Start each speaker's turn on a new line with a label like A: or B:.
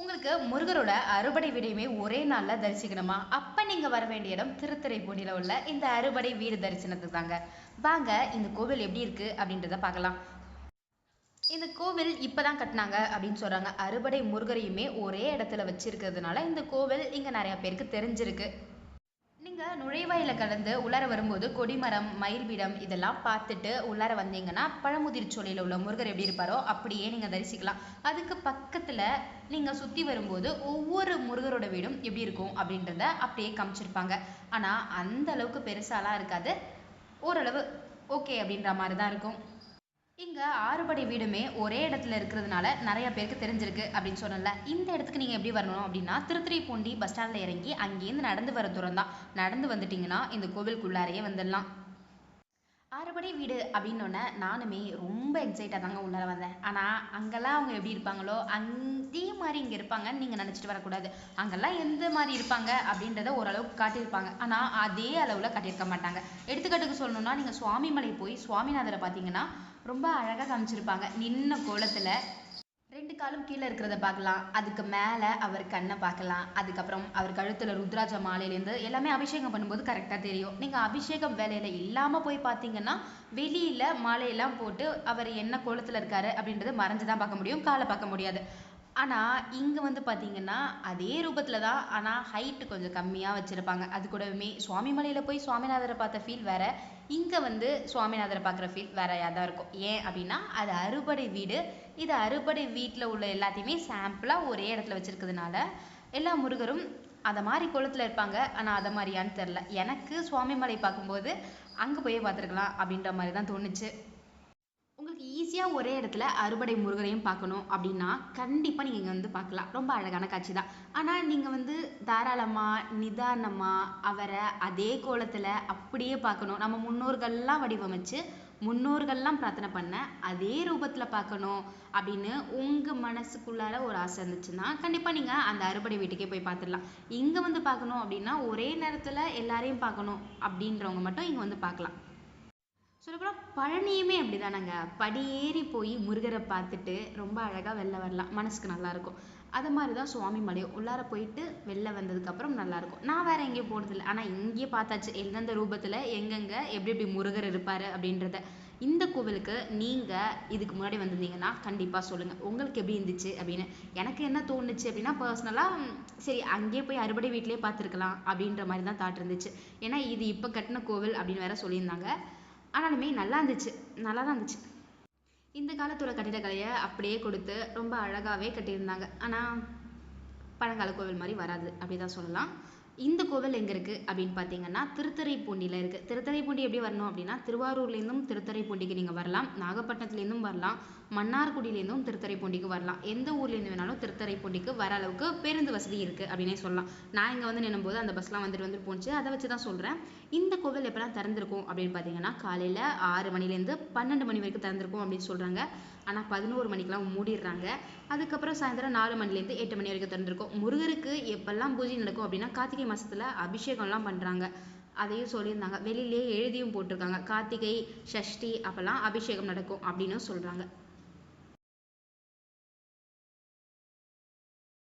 A: உங்களுக்கு முருகரோட அறுபடை வீடையுமே ஒரே நாளில் தரிசிக்கணுமா? அப்போ நீங்கள் வர வேண்டிய இடம் திருத்துறைப்பூண்டியில் உள்ள இந்த அறுபடை வீடு தரிசனத்துக்கு தாங்க. வாங்க இந்த கோவில் எப்படி இருக்குது அப்படின்றத பார்க்கலாம். இந்த கோவில் இப்போ தான் கட்டினாங்க அப்படின்னு சொல்கிறாங்க அறுபடை முருகரையுமே ஒரே இடத்துல வச்சுருக்கிறதுனால இந்த கோவில் இங்கே நிறையா பேருக்கு தெரிஞ்சிருக்கு. நீங்கள் நுழைவாயில் கடந்து உள்ளார வரும்போது கொடிமரம் மயில்பீடம் இதெல்லாம் பார்த்துட்டு உள்ளார வந்தீங்கன்னா பழமுதிர் சோலையில் உள்ள முருகர் எப்படி இருப்பாரோ அப்படியே நீங்கள் தரிசிக்கலாம். அதுக்கு பக்கத்தில் நீங்கள் சுற்றி வரும்போது ஒவ்வொரு முருகரோட வீடும் எப்படி இருக்கும் அப்படின்றத அப்படியே காமிச்சிருப்பாங்க. ஆனால் அந்த அளவுக்கு பெருசாலாம் இருக்காது. ஓரளவு ஓகே அப்படின்ற மாதிரி தான் இருக்கும். இங்கே ஆறுபடை வீடுமே ஒரே இடத்துல இருக்கிறதுனால நிறைய பேருக்கு தெரிஞ்சிருக்கு அப்படின்னு சொன்னல இந்த இடத்துக்கு நீங்கள் எப்படி வரணும் அப்படின்னா திருத்துறைப்பூண்டி பஸ் ஸ்டாண்டில் இறங்கி அங்கேருந்து நடந்து வர தூரம் தான். நடந்து வந்துட்டிங்கன்னா இந்த கோவிலுக்குள்ளாரையே வந்துடலாம். ஆறுபடை வீடு அப்படின்னோடனே நானுமே ரொம்ப எக்ஸைட்டாக தாங்க உள்ளார வந்தேன். ஆனால் அங்கெல்லாம் அவங்க எப்படி இருப்பாங்களோ அதே மாதிரி இங்கே இருப்பாங்கன்னு நீங்கள் நினச்சிட்டு வரக்கூடாது. அங்கெல்லாம் எந்த மாதிரி இருப்பாங்க அப்படின்றத ஓரளவுக்கு காட்டியிருப்பாங்க. ஆனால் அதே அளவில் காட்டியிருக்க மாட்டாங்க. எடுத்துக்காட்டுக்கு சொல்லணும்னா நீங்கள் சுவாமிமலை போய் சுவாமிநாதரை பார்த்தீங்கன்னா ரொம்ப அழகாக காமிச்சிருப்பாங்க. நின்ன கோலத்தில் ரெண்டு காலும் கீழே இருக்கிறத பார்க்கலாம். அதுக்கு மேலே அவர் கண்ணை பார்க்கலாம். அதுக்கப்புறம் அவர் கழுத்தில் ருத்ராஜ மாலையிலேருந்து எல்லாமே அபிஷேகம் பண்ணும்போது கரெக்டாக தெரியும். நீங்கள் அபிஷேகம் வேலையில் இல்லாமல் போய் பார்த்தீங்கன்னா வெளியில் மாலையெல்லாம் போட்டு அவர் என்ன கோலத்தில் இருக்காரு அப்படின்றது மறைஞ்சு தான் பார்க்க முடியும் காலை பார்க்க முடியாது. ஆனால் இங்கே வந்து பார்த்தீங்கன்னா அதே ரூபத்தில் தான் ஆனால் ஹைட்டு கொஞ்சம் கம்மியாக வச்சுருப்பாங்க. அது கூடவுமே சுவாமி மலையில் போய் சுவாமிநாதரை பார்த்த ஃபீல் வேறு. இங்கே வந்து சுவாமிநாதரை பார்க்குற ஃபீல் வேறையாக தான் இருக்கும். ஏன் அப்படின்னா அது அறுபடை வீடு. இது அறுபடை வீட்டில் உள்ள எல்லாத்தையுமே சாம்பிளாக ஒரே இடத்துல வச்சுருக்கிறதுனால எல்லா முருகரும் அதை மாதிரி குளத்தில் இருப்பாங்க. ஆனால் அதை மாதிரியான்னு தெரில எனக்கு சுவாமிமலை பார்க்கும்போது அங்கே போய் பார்த்துருக்கலாம் அப்படின்ற மாதிரி தான் தோணுச்சு. ஈஸியாக ஒரே இடத்துல அறுபடை முருகரையும் பார்க்கணும் அப்படின்னா கண்டிப்பாக நீங்கள் இங்கே வந்து பார்க்கலாம். ரொம்ப அழகான காட்சி தான். ஆனால் நீங்கள் வந்து தாராளமாக நிதானமாக அவரை அதே கோலத்தில் அப்படியே பார்க்கணும். நம்ம முன்னோர்கள்லாம் வடிவமைச்சு முன்னோர்கள்லாம் பிரார்த்தனை பண்ண அதே ரூபத்தில் பார்க்கணும் அப்படின்னு உங்கள் மனசுக்குள்ளார ஒரு ஆசை இருந்துச்சுன்னா கண்டிப்பாக நீங்கள் அந்த அறுபடை வீட்டுக்கே போய் பார்த்துடலாம். இங்கே வந்து பார்க்கணும் அப்படின்னா ஒரே நேரத்தில் எல்லாரையும் பார்க்கணும் அப்படின்றவங்க மட்டும் இங்கே வந்து பார்க்கலாம். சொல்லப்போனால் பழனியுமே அப்படி தானங்க படியேறி போய் முருகரை பார்த்துட்டு ரொம்ப அழகாக வெளில வரலாம். மனசுக்கு நல்லாயிருக்கும் அது மாதிரி தான் சுவாமி மலையும். உள்ளார போயிட்டு வெளில வந்ததுக்கப்புறம் நல்லாயிருக்கும் நான் வேறு எங்கேயும் போனதில்லை ஆனால் இங்கேயே பார்த்தாச்சு. எந்தெந்த ரூபத்தில் எங்கெங்கே எப்படி எப்படி முருகர் இருப்பார் அப்படின்றத. இந்த கோவிலுக்கு நீங்கள் இதுக்கு முன்னாடி வந்திருந்தீங்கன்னா கண்டிப்பாக சொல்லுங்கள் உங்களுக்கு எப்படி இருந்துச்சு அப்படின்னு. எனக்கு என்ன தோணுச்சு அப்படின்னா பர்சனலாக சரி அங்கேயே போய் அறுபடை வீட்டிலே பார்த்துருக்கலாம் அப்படின்ற மாதிரி தான் தாட் இருந்துச்சு. ஏன்னா இது இப்போ கட்டின கோவில் அப்படின்னு வேற சொல்லியிருந்தாங்க. ஆனாலுமே நல்லா இருந்துச்சு. நல்லா தான் இருந்துச்சு. இந்த காலத்தோட கட்டிடக்கலையை அப்படியே கொடுத்து ரொம்ப அழகாகவே கட்டியிருந்தாங்க. ஆனால் பழங்கால கோவில் மாதிரி வராது. அப்படி தான் சொல்லலாம். இந்த கோவில் எங்கே இருக்குது அப்படின்னு பார்த்தீங்கன்னா திருத்துறைப்பூண்டியில் இருக்குது திருத்துறைப்பூண்டி எப்படி வரணும் அப்படின்னா திருவாரூர்லேருந்தும் திருத்துறைப்பூண்டிக்கு நீங்கள் வரலாம். நாகப்பட்டினத்துலேருந்தும் வரலாம். மன்னார்குடியிலேருந்தும் திருத்துறைப்பூண்டிக்கு வரலாம். எந்த ஊர்லேருந்து வேணாலும் திருத்துறைப்பூண்டிக்கு வர அளவுக்கு பேருந்து வசதி இருக்குது அப்படின்னே சொல்லலாம். நான் இங்கே வந்து நின்னும்போது அந்த பஸ்லாம் வந்துட்டு வந்துட்டு போச்சு அதை வச்சு தான் சொல்கிறேன் இந்த கோவில் எப்போலாம் திறந்திருக்கும் அப்படின்னு பார்த்தீங்கன்னா காலையில் ஆறு மணிலேருந்து பன்னெண்டு மணி வரைக்கும் திறந்திருக்கும் அப்படின்னு சொல்கிறாங்க ஆனால் பதினோரு மணிக்கெலாம் மூடிடுறாங்க. அதுக்கப்புறம் சாயந்தரம் நாலு மணிலேருந்து எட்டு மணி வரைக்கும் திறந்திருக்கும். முருகருக்கு எப்பெல்லாம் பூஜை நடக்கும் அப்படின்னா கார்த்திகை மாதத்தில் அபிஷேகம்லாம் பண்ணுறாங்க அதையும் சொல்லியிருந்தாங்க. வெளியிலேயே எழுதியும் போட்டிருக்காங்க. கார்த்திகை ஷஷ்டி அப்போல்லாம் அபிஷேகம் நடக்கும் அப்படின்னு சொல்கிறாங்க